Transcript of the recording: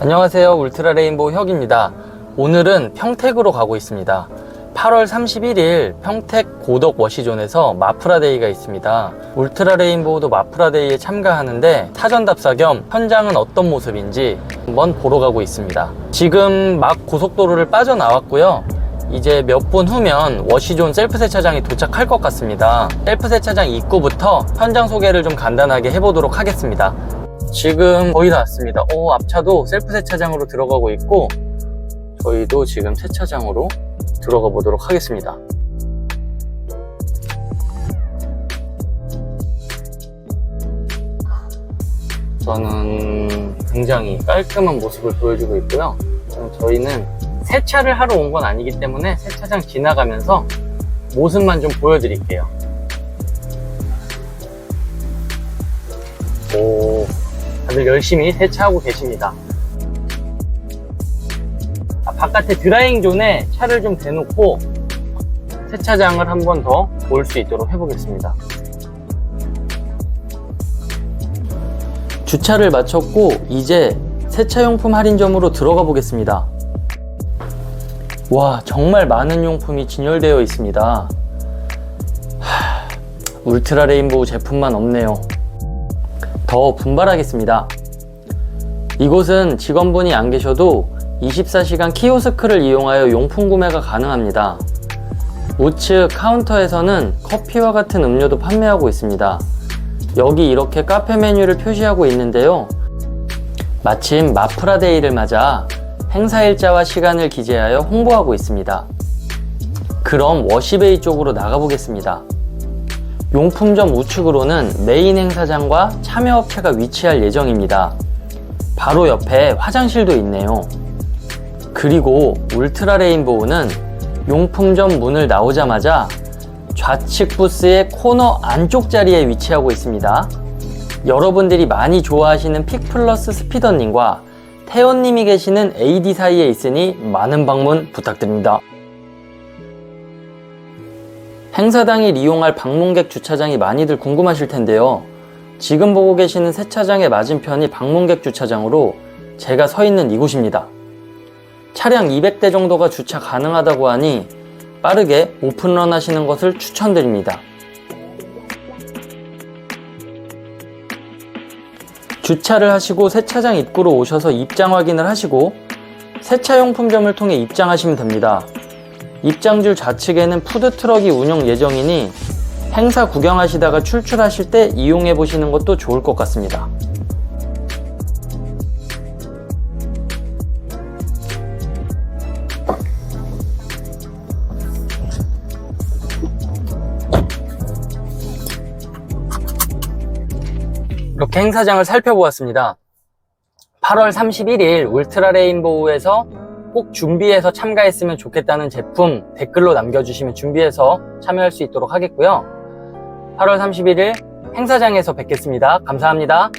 안녕하세요. 울트라 레인보우 혁입니다. 오늘은 평택으로 가고 있습니다. 8월 31일 평택 고덕 워시존에서 마프라데이가 있습니다. 울트라 레인보우도 마프라데이에 참가하는데 사전 답사 겸 현장은 어떤 모습인지 한번 보러 가고 있습니다. 지금 막 고속도로를 빠져나왔고요. 이제 몇 분 후면 워시존 셀프 세차장이 도착할 것 같습니다. 셀프 세차장 입구부터 현장 소개를 좀 간단하게 해보도록 하겠습니다 지금 거의 다 왔습니다. 오, 앞차도 셀프 세차장으로 들어가고 있고, 저희도 지금 세차장으로 들어가 보도록 하겠습니다. 저는 굉장히 깔끔한 모습을 보여주고 있고요. 저희는 세차를 하러 온 건 아니기 때문에 세차장 지나가면서 모습만 좀 보여드릴게요. 오, 다들 열심히 세차하고 계십니다. 아, 바깥에 드라잉 존에 차를 좀 대놓고 세차장을 한 번 더 볼 수 있도록 해보겠습니다. 주차를 마쳤고 이제 세차용품 할인점으로 들어가 보겠습니다. 와, 정말 많은 용품이 진열되어 있습니다. 하, 울트라 레인보우 제품만 없네요. 더 분발하겠습니다. 이곳은 직원분이 안 계셔도 24시간 키오스크를 이용하여 용품 구매가 가능합니다. 우측 카운터에서는 커피와 같은 음료도 판매하고 있습니다. 여기 이렇게 카페 메뉴를 표시하고 있는데요. 마침 마프라데이를 맞아 행사 일자와 시간을 기재하여 홍보하고 있습니다. 그럼 워시베이 쪽으로 나가보겠습니다. 용품점 우측으로는 메인 행사장과 참여업체가 위치할 예정입니다. 바로 옆에 화장실도 있네요. 그리고 울트라 레인보우는 용품점 문을 나오자마자 좌측 부스의 코너 안쪽 자리에 위치하고 있습니다. 여러분들이 많이 좋아하시는 픽플러스 스피더님과 태연님이 계시는 AD 사이에 있으니 많은 방문 부탁드립니다. 행사 당일 이용할 방문객 주차장이 많이들 궁금하실 텐데요. 지금 보고 계시는 세차장의 맞은편이 방문객 주차장으로 제가 서 있는 이곳입니다. 차량 200대 정도가 주차 가능하다고 하니 빠르게 오픈런 하시는 것을 추천드립니다. 주차를 하시고 세차장 입구로 오셔서 입장 확인을 하시고 세차용품점을 통해 입장하시면 됩니다. 입장줄 좌측에는 푸드트럭이 운영 예정이니 행사 구경하시다가 출출하실 때 이용해 보시는 것도 좋을 것 같습니다. 이렇게 행사장을 살펴보았습니다. 8월 31일 울트라 레인보우에서 꼭 준비해서 참가했으면 좋겠다는 제품 댓글로 남겨주시면 준비해서 참여할 수 있도록 하겠고요. 8월 31일 행사장에서 뵙겠습니다. 감사합니다.